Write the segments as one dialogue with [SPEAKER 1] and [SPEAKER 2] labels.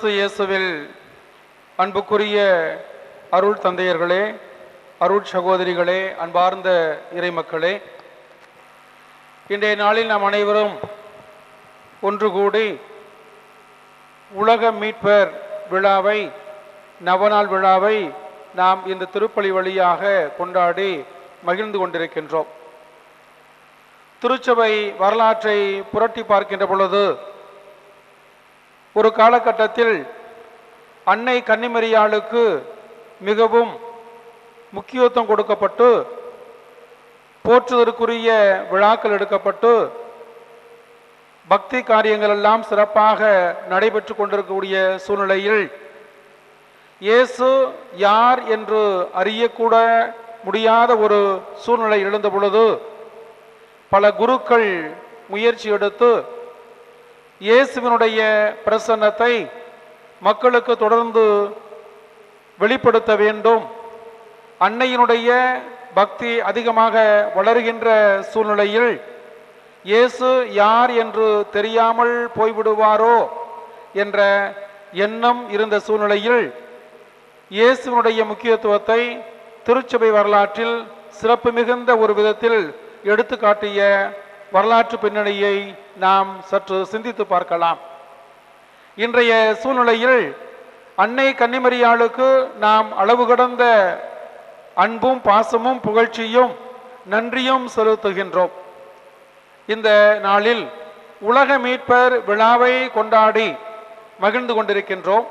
[SPEAKER 1] கிறிஸ்து இயேசுவில் அன்புக்குரிய அருள் தந்தையர்களே அருள் சகோதரிகளே அன்பார்ந்த இறைமக்களே இன்றைய நாளில் நாம் அனைவரும் ஒன்று கூடி உலக மீட்பர் விழாவை நவநாள் விழாவை நாம் இந்த திருப்பலி வழியாக கொண்டாடி மகிழ்ந்து கொண்டிருக்கின்றோம். திருச்சபை வரலாற்றை புரட்டி பார்க்கின்ற பொழுது ஒரு காலகட்டத்தில் அன்னை கன்னிமரியாளுக்கு மிகவும் முக்கியத்துவம் கொடுக்கப்பட்டு போற்றுதற்குரிய விழாக்கள் எடுக்கப்பட்டு பக்தி காரியங்கள் எல்லாம் சிறப்பாக நடைபெற்று கொண்டிருக்கக்கூடிய சூழ்நிலையில் இயேசு யார் என்று அறியக்கூட முடியாத ஒரு சூழ்நிலை எழுந்த பொழுது பல குருக்கள் முயற்சி எடுத்து இயேசுவினுடைய பிரசன்னத்தை மக்களுக்கு தொடர்ந்து வெளிப்படுத்த வேண்டும். அன்னையினுடைய பக்தி அதிகமாக வளருகின்ற சூழ்நிலையில் இயேசு யார் என்று தெரியாமல் போய்விடுவாரோ என்ற எண்ணம் இருந்த சூழ்நிலையில் இயேசுவினுடைய முக்கியத்துவத்தை திருச்சபை வரலாற்றில் சிறப்பு மிகுந்த ஒரு விதத்தில் எடுத்துக்காட்டிய வரலாற்று பின்னணியை நாம் சற்று சிந்தித்து பார்க்கலாம். இன்றைய சூழ்நிலையில் அன்னை கன்னிமரியாளுக்கு நாம் அளவு கடந்த அன்பும் பாசமும் புகழ்ச்சியும் நன்றியும் செலுத்துகின்றோம். இந்த நாளில் உலக மீட்பர் விழாவை கொண்டாடி மகிழ்ந்து கொண்டிருக்கின்றோம்.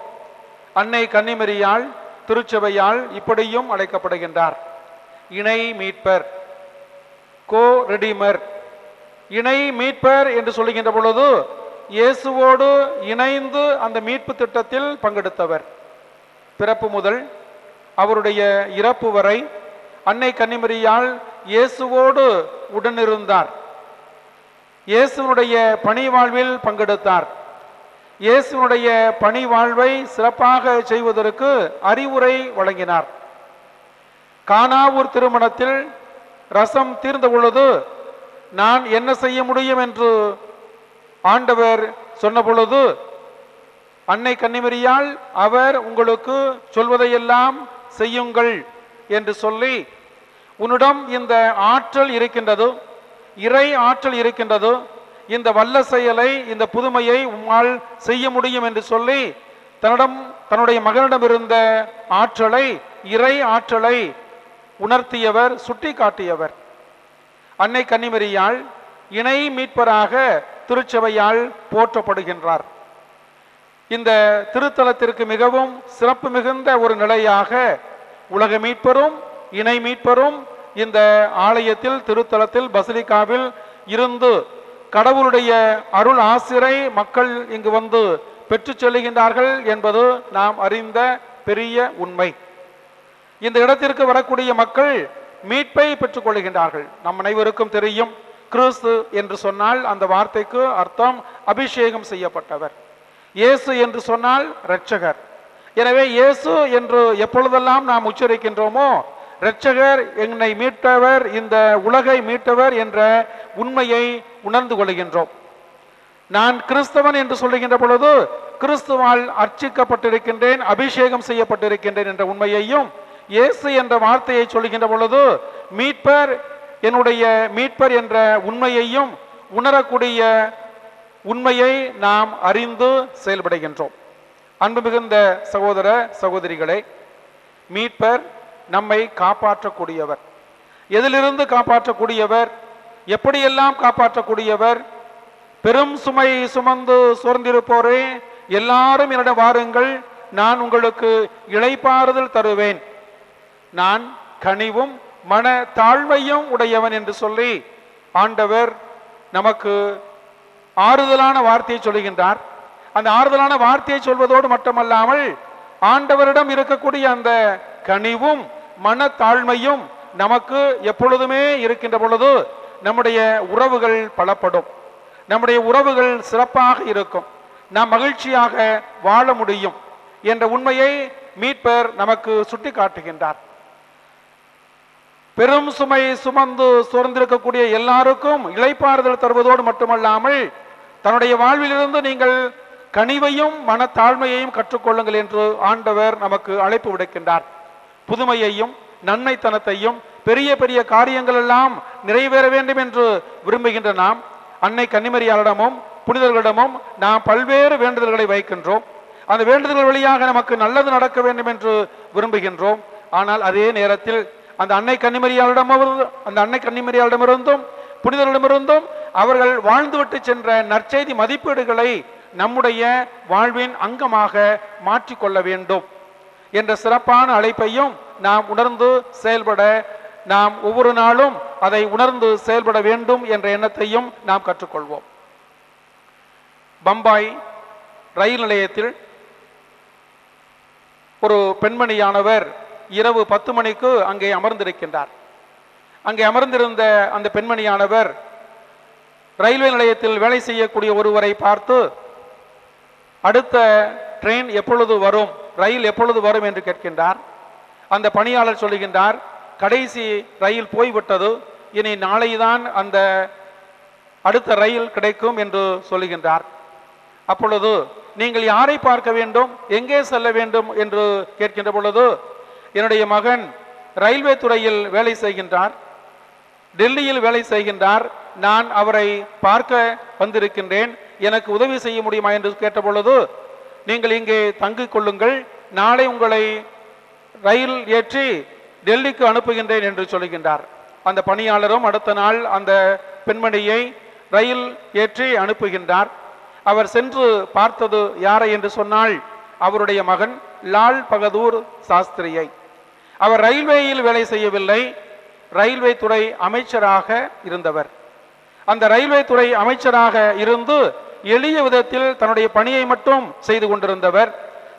[SPEAKER 1] அன்னை கன்னிமரியால் திருச்சபையால் இப்படியும் அழைக்கப்படுகின்றார். இணை மீட்பர் கோ ரெடிமர் இணை மீட்பர் என்று சொல்லுகின்ற பொழுது இயேசுவோடு இணைந்து அந்த மீட்பு திட்டத்தில் பங்கெடுத்தவர். பிறப்பு முதல் அவருடைய இறப்பு வரை அன்னை கன்னிமரியால் இயேசுவோடு உடனிருந்தார். இயேசுனுடைய பணி வாழ்வில் பங்கெடுத்தார். இயேசுனுடைய பணி வாழ்வை சிறப்பாக செய்வதற்கு அறிவுரை வழங்கினார். கானாவூர் திருமணத்தில் ரசம் தீர்ந்த பொழுது நான் என்ன செய்ய முடியும் என்று ஆண்டவர் சொன்ன பொழுது அன்னை கன்னிமரியால் அவர் உங்களுக்கு சொல்வதையெல்லாம் செய்யுங்கள் என்று சொல்லி உன்னிடம் இந்த ஆற்றல் இருக்கின்றது இறை ஆற்றல் இருக்கின்றது இந்த வல்ல செயலை இந்த புதுமையை உம்மால் செய்ய முடியும் என்று சொல்லி தன்னிடம் தன்னுடைய மகனிடம் இருந்த ஆற்றலை இறை ஆற்றலை உணர்த்தியவர் சுட்டி காட்டியவர் அன்னை கன்னிமரியாள் இணை மீட்பராக திருச்சபையால் போற்றப்படுகின்றார். இந்த திருத்தலத்திற்கு மிகவும் சிறப்பு மிகுந்த ஒரு நிலையாக உலக மீட்பரும் இணை மீட்பரும் இந்த ஆலயத்தில் திருத்தலத்தில் பசிலிக்காவில் இருந்து கடவுளுடைய அருள் ஆசிரை மக்கள் இங்கு வந்து பெற்று செல்லுகின்றார்கள் என்பது நாம் அறிந்த பெரிய உண்மை. இந்த இடத்திற்கு வரக்கூடிய மக்கள் மீட்பை பெற்றுக் கொள்கின்றார்கள் நம் அனைவருக்கும் தெரியும் கிறிஸ்து என்று சொன்னால் அந்த வார்த்தைக்கு அர்த்தம் அபிஷேகம் செய்யப்பட்டவர். இயேசு என்று சொன்னால் இரட்சகர். எனவே இயேசு என்று எப்பொழுதெல்லாம் நாம் உச்சரிக்கின்றோமோ இரட்சகர் என்னை மீட்டவர் இந்த உலகை மீட்டவர் என்ற உண்மையை உணர்ந்து கொள்கின்றோம். நான் கிறிஸ்தவன் என்று சொல்லுகின்ற பொழுது கிறிஸ்துவால் அர்ச்சிக்கப்பட்டிருக்கின்றேன் அபிஷேகம் செய்யப்பட்டிருக்கின்றேன் என்ற உண்மையையும் இயேசு என்ற வார்த்தையை சொல்கின்ற பொழுது மீட்பர் என்னுடைய மீட்பர் என்ற உண்மையையும் உணரக்கூடிய உண்மையை நாம் அறிந்து செயல்படுகின்றோம். அன்பு மிகுந்த சகோதர சகோதரிகளை மீட்பர் நம்மை காப்பாற்றக்கூடியவர். எதிலிருந்து காப்பாற்றக்கூடியவர் எப்படியெல்லாம் காப்பாற்றக்கூடியவர் பெரும் சுமை சுமந்து சோர்ந்திருப்போரே எல்லாரும் என்னிடம் வாருங்கள் நான் உங்களுக்கு இழைப்பாறுதல் தருவேன். நான் கனிவும் மன தாழ்மையும் உடையவன் என்று சொல்லி ஆண்டவர் நமக்கு ஆறுதலான வார்த்தையை சொல்கின்றார் அந்த ஆறுதலான வார்த்தையை சொல்வதோடு மட்டுமல்லாமல் ஆண்டவரிடம் இருக்கக்கூடிய அந்த கனிவும் மன தாழ்மையும் நமக்கு எப்பொழுதுமே இருக்கின்ற பொழுது நம்முடைய உறவுகள் பலப்படும். நம்முடைய உறவுகள் சிறப்பாக இருக்கும். நாம் மகிழ்ச்சியாக வாழ முடியும் என்ற உண்மையை மீட்பர் நமக்கு சுட்டி காட்டுகின்றார் பெரும் சுமை சுமந்து சுரந்திருக்கக்கூடிய எல்லாருக்கும் இளைப்பாறுதல் தருவதோடு மட்டுமல்லாமல் தன்னுடைய வாழ்விலிருந்து நீங்கள் கனிவையும் மனத்தாழ்மையையும் கற்றுக்கொள்ளுங்கள் என்று ஆண்டவர் நமக்கு அழைப்பு விடுக்கின்றார். புதுமையையும் நன்மைத்தனத்தையும் பெரிய பெரிய காரியங்கள் எல்லாம் நிறைவேற வேண்டும் என்று விரும்புகின்ற நாம் அன்னை கன்னிமரியாளிடமும் புனிதர்களிடமும் நாம் பல்வேறு வேண்டுதல்களை வைக்கின்றோம். அந்த வேண்டுதல்கள் வழியாக நமக்கு நல்லது நடக்க வேண்டும் என்று விரும்புகின்றோம். ஆனால் அதே நேரத்தில் அந்த அன்னை கன்னிமரியாளிடம் அந்த அன்னை கன்னிமரியாளிடமிருந்தும் புனிதரிடமிருந்தும் அவர்கள் வாழ்ந்துவிட்டு சென்ற நற்செய்தி மதிப்பீடுகளை நம்முடைய வாழ்வின் அங்கமாக மாற்றிக்கொள்ள வேண்டும் என்ற சிறப்பான அழைப்பையும் நாம் உணர்ந்து செயல்பட நாம் ஒவ்வொரு நாளும் அதை உணர்ந்து செயல்பட வேண்டும் என்ற எண்ணத்தையும் நாம் கற்றுக்கொள்வோம். பம்பாய் ரயில் நிலையத்தில் ஒரு பெண்மணியானவர் இரவு பத்து மணிக்கு அங்கே அமர்ந்திருக்கின்றார். அங்கே அமர்ந்திருந்த அந்த பெண்மணியானவர் ரயில்வே நிலையத்தில் வேலை செய்யக்கூடிய ஒருவரை பார்த்து அடுத்த ட்ரெயின் எப்பொழுது வரும்? ரயில் எப்பொழுது வரும்? என்று கேட்கின்றார். அந்த பணியாளர் சொல்லுகின்றார் கடைசி ரயில் போய்விட்டது. இனி நாளைதான் அந்த அடுத்த ரயில் கிடைக்கும் என்று சொல்லுகின்றார். அப்பொழுது நீங்கள் யாரை பார்க்க வேண்டும்? எங்கே செல்ல வேண்டும்? என்று கேட்கின்ற பொழுது என்னுடைய மகன் ரயில்வே துறையில் வேலை செய்கின்றார். டெல்லியில் வேலை செய்கின்றார். நான் அவரை பார்க்க வந்திருக்கின்றேன். எனக்கு உதவி செய்ய முடியுமா என்று கேட்ட பொழுது நீங்கள் இங்கே தங்கிக் கொள்ளுங்கள். நாளை உங்களை ரயில் ஏற்றி டெல்லிக்கு அனுப்புகின்றேன் என்று சொல்கின்றார். அந்த பணியாளரும் அடுத்த நாள் அந்த பெண்மணியை ரயில் ஏற்றி அனுப்புகின்றார். அவர் சென்று பார்த்தது யாரை என்று சொன்னால் அவருடைய மகன் லால் பகதூர் சாஸ்திரியை. அவர் ரயில்வேயில் வேலை செய்யவில்லை. ரயில்வே துறை அமைச்சராக இருந்தவர். அந்த ரயில்வே துறை அமைச்சராக இருந்து எளிய விதத்தில் தன்னுடைய பணியை மட்டும் செய்து கொண்டிருந்தவர்.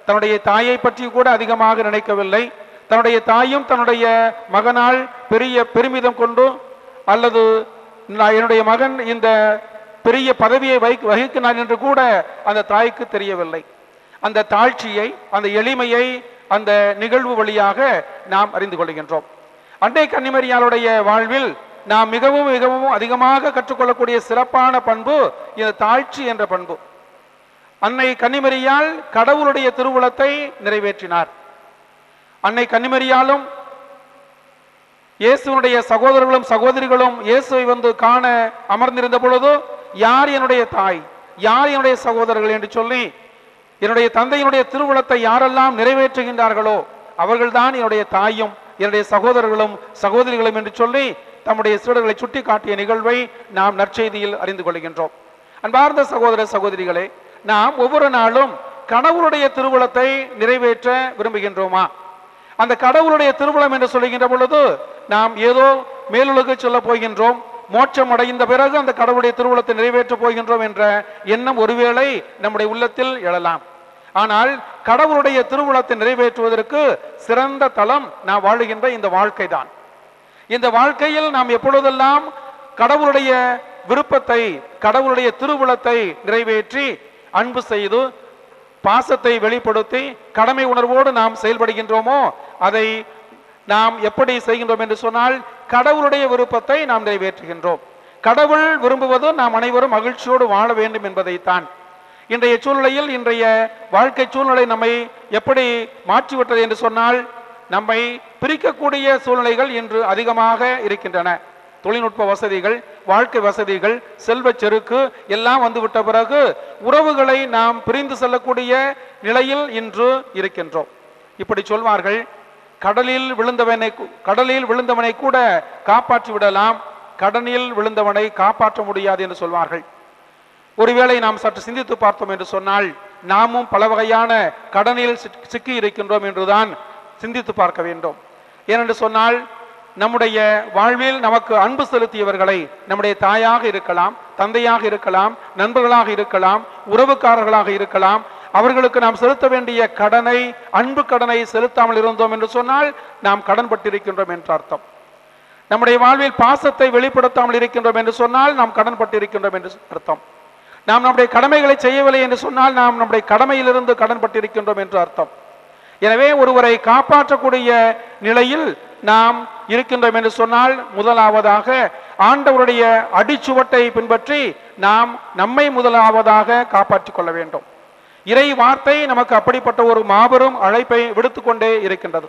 [SPEAKER 1] தன்னுடைய தாயை பற்றி கூட அதிகமாக நினைக்கவில்லை. தன்னுடைய தாயும் தன்னுடைய மகனால் பெரிய பெருமிதம் கொண்டு அல்லது நான் என்னுடைய மகன் இந்த பெரிய பதவியை வை வகிக்கிறான் என்று கூட அந்த தாய்க்கு தெரியவில்லை. அந்த தாழ்ச்சியை அந்த எளிமையை அந்த நிகழ்வு வழியாக நாம் அறிந்து கொள்கின்றோம். அன்னை கன்னிமரியாளுடைய வாழ்வில் நாம் மிகவும் மிகவும் அதிகமாக கற்றுக்கொள்ளக்கூடிய சிறப்பான பண்பு இந்த தாழ்ச்சி என்ற பண்பு. அன்னை கன்னிமரியால் கடவுளுடைய திருவுளத்தை நிறைவேற்றினார். அன்னை கன்னிமரியாலும் இயேசுனுடைய சகோதரர்களும் சகோதரிகளும் இயேசுவை வந்து காண அமர்ந்திருந்த பொழுது யார் என்னுடைய தாய்? யார் என்னுடைய சகோதரர்கள்? என்று சொல்லி என்னுடைய தந்தையினுடைய திருவுளத்தை யாரெல்லாம் நிறைவேற்றுகின்றார்களோ அவர்கள்தான் என்னுடைய தாயும் என்னுடைய சகோதரர்களும் சகோதரிகளும் என்று சொல்லி தம்முடைய சீடர்களை சுட்டி காட்டிய நிகழ்வை நாம் நற்செய்தியில் அறிந்து கொள்கின்றோம். அன்பார்ந்த சகோதர சகோதரிகளே நாம் ஒவ்வொரு நாளும் கடவுளுடைய திருவுளத்தை நிறைவேற்ற விரும்புகின்றோமா? அந்த கடவுளுடைய திருவுளம் என்று சொல்லுகின்ற பொழுது நாம் ஏதோ மேலுலகு சொல்ல போகின்றோம் மோட்சம் அடைந்த பிறகு அந்த கடவுளுடைய திருவுளத்தை நிறைவேற்றப் போகின்றோம் என்ற எண்ணம் ஒருவேளை நம்முடைய உள்ளத்தில் எழலாம். ஆனால் கடவுளுடைய திருவுளத்தை நிறைவேற்றுவதற்கு சிறந்த தளம் நாம் வாழுகின்ற இந்த வாழ்க்கை தான் இந்த வாழ்க்கையில் நாம் எப்பொழுதெல்லாம் கடவுளுடைய விருப்பத்தை கடவுளுடைய திருவுளத்தை நிறைவேற்றி அன்பு செய்து பாசத்தை வெளிப்படுத்தி கடமை உணர்வோடு நாம் செயல்படுகின்றோமோ அதை நாம் எப்படி செய்கின்றோம் என்று சொன்னால் கடவுளுடைய விருப்பத்தை நாம் நிறைவேற்றுகின்றோம். கடவுள் விரும்புவது நாம் அனைவரும் மகிழ்ச்சியோடு வாழ வேண்டும் என்பதைத்தான். இன்றைய சூழ்நிலையில் இன்றைய வாழ்க்கை சூழ்நிலை நம்மை எப்படி மாற்றிவிட்டது என்று சொன்னால் நம்மை பிரிக்கக்கூடிய சூழ்நிலைகள் இன்று அதிகமாக இருக்கின்றன. தொழில்நுட்ப வசதிகள் வாழ்க்கை வசதிகள் செல்வ செருக்கு எல்லாம் வந்துவிட்ட பிறகு உறவுகளை நாம் பிரிந்து செல்லக்கூடிய நிலையில் இன்று இருக்கின்றோம். இப்படி சொல்வார்கள் கடலில் விழுந்தவனை கடலில் விழுந்தவனை கூட காப்பாற்றி விடலாம். கடனில் விழுந்தவனை காப்பாற்ற முடியாது என்று சொல்வார்கள். ஒருவேளை நாம் சற்று சிந்தித்து பார்த்தோம் என்று சொன்னால் நாமும் பல வகையான கடனில் சிக்- சிக்கி இருக்கின்றோம் என்றுதான் சிந்தித்து பார்க்க வேண்டும். ஏனென்று சொன்னால் நம்முடைய வாழ்வில் நமக்கு அன்பு செலுத்தியவர்களை நம்முடைய தாயாக இருக்கலாம் தந்தையாக இருக்கலாம் நண்பர்களாக இருக்கலாம் உறவுக்காரர்களாக இருக்கலாம் அவர்களுக்கு நாம் செலுத்த வேண்டிய கடனை அன்பு கடனை செலுத்தாமல் இருந்தோம் என்று சொன்னால் நாம் கடன் பட்டிருக்கின்றோம் என்ற அர்த்தம். நம்முடைய வாழ்வில் பாசத்தை வெளிப்படுத்தாமல் இருக்கின்றோம் என்று சொன்னால் நாம் கடன் பட்டிருக்கின்றோம் என்று அர்த்தம். நாம் நம்முடைய கடமைகளை செய்யவில்லை என்று சொன்னால் நாம் நம்முடைய கடமையிலிருந்து கடன் பட்டிருக்கின்றோம் என்று அர்த்தம். எனவே ஒருவரை காப்பாற்றக்கூடிய நிலையில் நாம் இருக்கின்றோம் என்று சொன்னால் முதலாவதாக ஆண்டவருடைய அடிச்சுவட்டை பின்பற்றி நாம் நம்மை முதலாவதாக காப்பாற்றிக் கொள்ள வேண்டும். இறை வார்த்தை நமக்கு அப்படிப்பட்ட ஒரு மாபெரும் அழைப்பை விடுத்து கொண்டே இருக்கின்றது.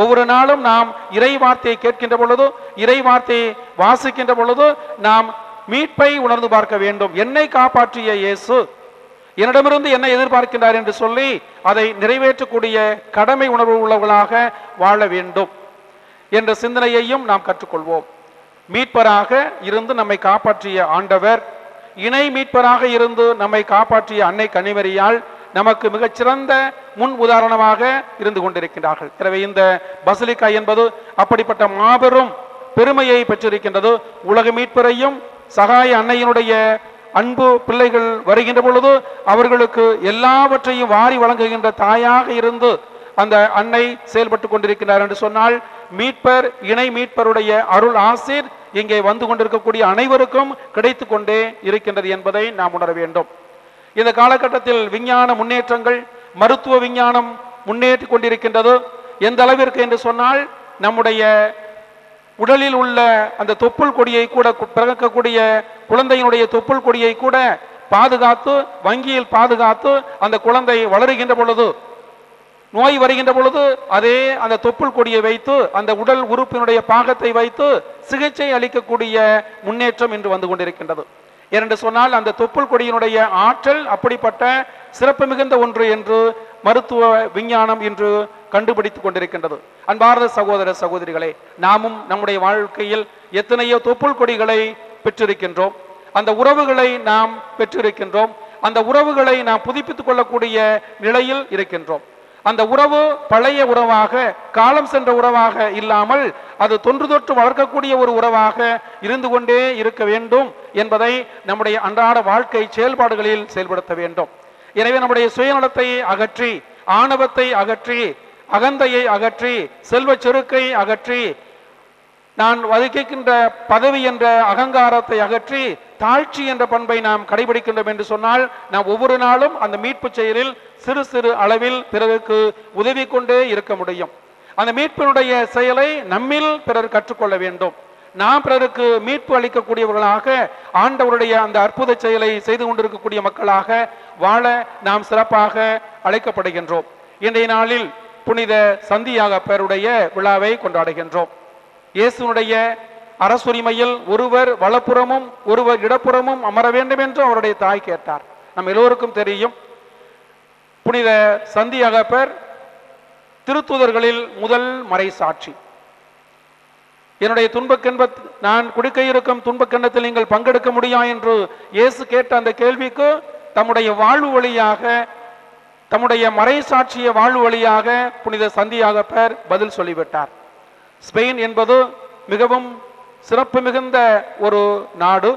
[SPEAKER 1] ஒவ்வொரு நாளும் நாம் இறை வார்த்தையை கேட்கின்ற பொழுது இறை வார்த்தையை வாசிக்கின்ற பொழுது நாம் மீட்பை உணர்ந்து பார்க்க வேண்டும். என்னை காப்பாற்றிய இயேசு என்னிடமிருந்து என்ன எதிர்பார்க்கின்றார் என்று சொல்லி அதை நிறைவேற்றக்கூடிய கடமை உணர்வு உள்ளவர்களாக வாழ வேண்டும் என்ற சிந்தனையையும் நாம் கற்றுக்கொள்வோம். மீட்பராக இருந்து நம்மை காப்பாற்றிய ஆண்டவர் இணை மீட்பராக இருந்து நம்மை காப்பாற்றிய அன்னை கனிமரியால் நமக்கு மிகச்சிறந்த முன் உதாரணமாக இருந்து கொண்டிருக்கின்றார்கள். எனவே இந்த பசலிக்கா என்பது அப்படிப்பட்ட மாபெரும் பெருமையை பெற்றிருக்கின்றது. உலக மீட்பரையும் சகாய அன்னையினுடைய அன்பு பிள்ளைகள் வருகின்ற பொழுது அவர்களுக்கு எல்லாவற்றையும் வாரி வழங்குகின்ற தாயாக இருந்து அந்த அன்னை செயல்பட்டு கொண்டிருக்கிறார் என்று சொன்னால் மீட்பர் இணை மீட்பருடைய அருள் ஆசிர் இங்கே வந்து கொண்டிருக்கக்கூடிய அனைவருக்கும் கிடைத்து கொண்டே இருக்கின்றது என்பதை நாம் உணர வேண்டும். இந்த காலகட்டத்தில் விஞ்ஞான முன்னேற்றங்கள் மருத்துவ விஞ்ஞானம் முன்னேற்றி கொண்டிருக்கின்றது. எந்த அளவிற்கு என்று சொன்னால் நம்முடைய உடலில் உள்ள அந்த தொப்புள் கொடியை கூட பிறக்கக்கூடிய குழந்தையினுடைய தொப்புள் கொடியை கூட பாதுகாத்து வங்கியில் பாதுகாத்து அந்த குழந்தை வளருகின்ற பொழுது நோய் வருகின்ற பொழுது அதே அந்த தொப்புள் கொடியை வைத்து அந்த உடல் உறுப்பினுடைய பாகத்தை வைத்து சிகிச்சை அளிக்கக்கூடிய முன்னேற்றம் இன்று வந்து கொண்டிருக்கின்றது. ஏனென்று சொன்னால் அந்த தொப்புள் கொடியினுடைய ஆற்றல் அப்படிப்பட்ட சிறப்பு மிகுந்த ஒன்று என்று மருத்துவ விஞ்ஞானம் இன்று கண்டுபிடித்துக் கொண்டிருக்கின்றது. அன்பார்ந்த சகோதர சகோதரிகளே நாமும் நம்முடைய வாழ்க்கையில் எத்தனையோ தொப்புள் கொடிகளை பெற்றிருக்கின்றோம். அந்த உறவுகளை நாம் பெற்றிருக்கின்றோம். அந்த உறவுகளை நாம் புதுப்பித்துக் கொள்ளக்கூடிய நிலையில் இருக்கின்றோம். அந்த உறவு பழைய உறவாக காலம் சென்ற உறவாக இல்லாமல் அது தொன்று தொற்று வளர்க்கக்கூடிய ஒரு உறவாக இருந்து கொண்டே இருக்க வேண்டும் என்பதை நம்முடைய அன்றாட வாழ்க்கை செயல்பாடுகளில் செயல்படுத்த வேண்டும். எனவே நம்முடைய சுயநலத்தை அகற்றி ஆணவத்தை அகற்றி அகந்தையை அகற்றி செல்வச் செருக்கை அகற்றி நான் வகிக்கின்ற பதவி என்ற அகங்காரத்தை அகற்றி தாழ்ச்சி என்ற பண்பை நாம் கடைபிடிக்கின்றோம் என்று சொன்னால் நாம் ஒவ்வொரு நாளும் அந்த மீட்பு செயலில் சிறு சிறு அளவில் பிறருக்கு உதவி கொண்டே இருக்க முடியும். அந்த மீட்பினுடைய செயலை நம்மில் பிறர் கற்றுக்கொள்ள வேண்டும். நாம் பிறருக்கு மீட்பு அளிக்கக்கூடியவர்களாக ஆண்டவருடைய அந்த அற்புத செயலை செய்து கொண்டிருக்கக்கூடிய மக்களாக வாழ நாம் சிறப்பாக அழைக்கப்படுகின்றோம். இன்றைய நாளில் புனித சந்தியாக பெயருடைய விழாவை கொண்டாடுகின்றோம். இயேசுனுடைய அரசுரிமையில் ஒருவர் வலப்புறமும் ஒருவர் இடப்புறமும் அமர வேண்டும் என்று அவருடைய தாய் கேட்டார். நம் எல்லோருக்கும் தெரியும் புனித சந்தி அகப்பர் திருத்துதர்களில் முதல் மறை சாட்சி. என்னுடைய துன்பக்கென்ப நான் குடிக்க இருக்கும் துன்பக்கெண்ணத்தில் நீங்கள் பங்கெடுக்க முடியா என்று இயேசு கேட்ட அந்த கேள்விக்கு தம்முடைய வாழ்வு வழியாக தம்முடைய மறை சாட்சிய வாழ்வு வழியாக புனித சந்தியாகப்பர் பதில் சொல்லிவிட்டார். ஸ்பெயின் என்பது மிகவும் சிறப்பு மிகுந்த ஒரு நாடு.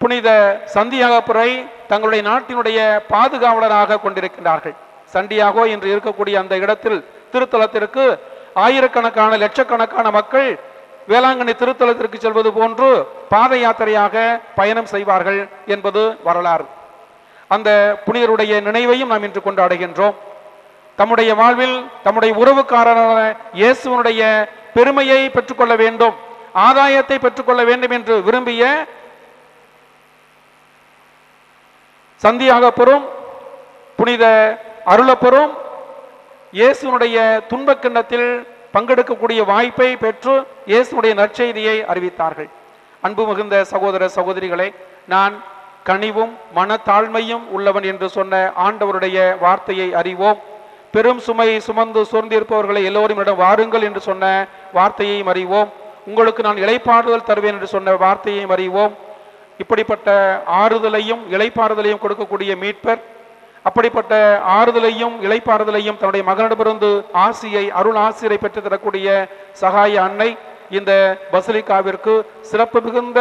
[SPEAKER 1] புனித சந்தியாகப்புரை தங்களுடைய நாட்டினுடைய பாதுகாவலராக கொண்டிருக்கின்றார்கள். சண்டியாகோ என்று இருக்கக்கூடிய அந்த இடத்தில் திருத்தலத்திற்கு ஆயிரக்கணக்கான லட்சக்கணக்கான மக்கள் வேளாங்கண்ணி திருத்தலத்திற்கு செல்வது போன்று பாத யாத்திரையாக பயணம் செய்வார்கள் என்பது வரலாறு. அந்த புனிதருடைய நினைவையும் நாம் இன்று கொண்டாடுகின்றோம். தம்முடைய வாழ்வில் தம்முடைய உறவுக்காரரான இயேசுவனுடைய பெருமையை பெற்றுக்கொள்ள வேண்டும் ஆதாயத்தை பெற்றுக்கொள்ள வேண்டும் என்று விரும்பிய சந்தியாகப்பெறும் புனித அருளப்பெறும் இயேசுனுடைய துன்பக் கிண்ணத்தில் பங்கெடுக்கக்கூடிய வாய்ப்பை பெற்று இயேசுடைய நற்செய்தியை அறிவித்தார்கள். அன்பு மிகுந்த சகோதர சகோதரிகளை நான் கனிவும் மனத்தாழ்மையும் உள்ளவன் என்று சொன்ன ஆண்டவருடைய வார்த்தையை அறிவோம். பெரும் சுமை சுமந்து சோர்ந்திருப்பவர்களை எல்லோரும் இடம் வாருங்கள் என்று சொன்ன வார்த்தையையும் அறிவோம். உங்களுக்கு நான் இலைப்பாறுதல் தருவேன் என்று சொன்ன வார்த்தையையும் அறிவோம். இப்படிப்பட்ட ஆறுதலையும் இலைப்பாறுதலையும் கொடுக்கக்கூடிய மீட்பர் அப்படிப்பட்ட ஆறுதலையும் இலைப்பாறுதலையும் தன்னுடைய மகனிடமிருந்து ஆசியை அருள் ஆசிரியரை பெற்று தரக்கூடிய சகாய அன்னை இந்த பசிலிக்காவிற்கு சிறப்பு மிகுந்த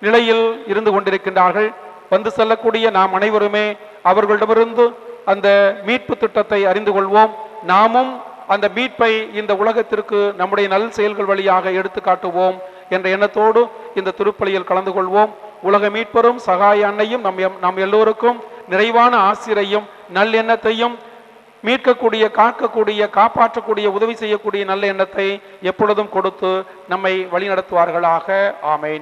[SPEAKER 1] நிலையில் இருந்து கொண்டிருக்கின்றார்கள். வந்து செல்லக்கூடிய நாம் அனைவருமே அவர்களிடமிருந்து அந்த மீட்பு திட்டத்தை அறிந்து கொள்வோம். நாமும் அந்த மீட்பை இந்த உலகத்திற்கு நம்முடைய நல் செயல்கள் வழியாக எடுத்து காட்டுவோம் என்ற எண்ணத்தோடு இந்த திருப்பலியில் கலந்து கொள்வோம். உலக மீட்பரும் சகாய அன்னையும் நம் எம்- நம் எல்லோருக்கும் நிறைவான ஆசிரையும் நல்லெண்ணத்தையும் மீட்கக்கூடிய காக்கக்கூடிய காப்பாற்றக்கூடிய உதவி செய்யக்கூடிய நல்ல எண்ணத்தை எப்பொழுதும் கொடுத்து நம்மை வழிநடத்துவார்களாக. ஆமேன்.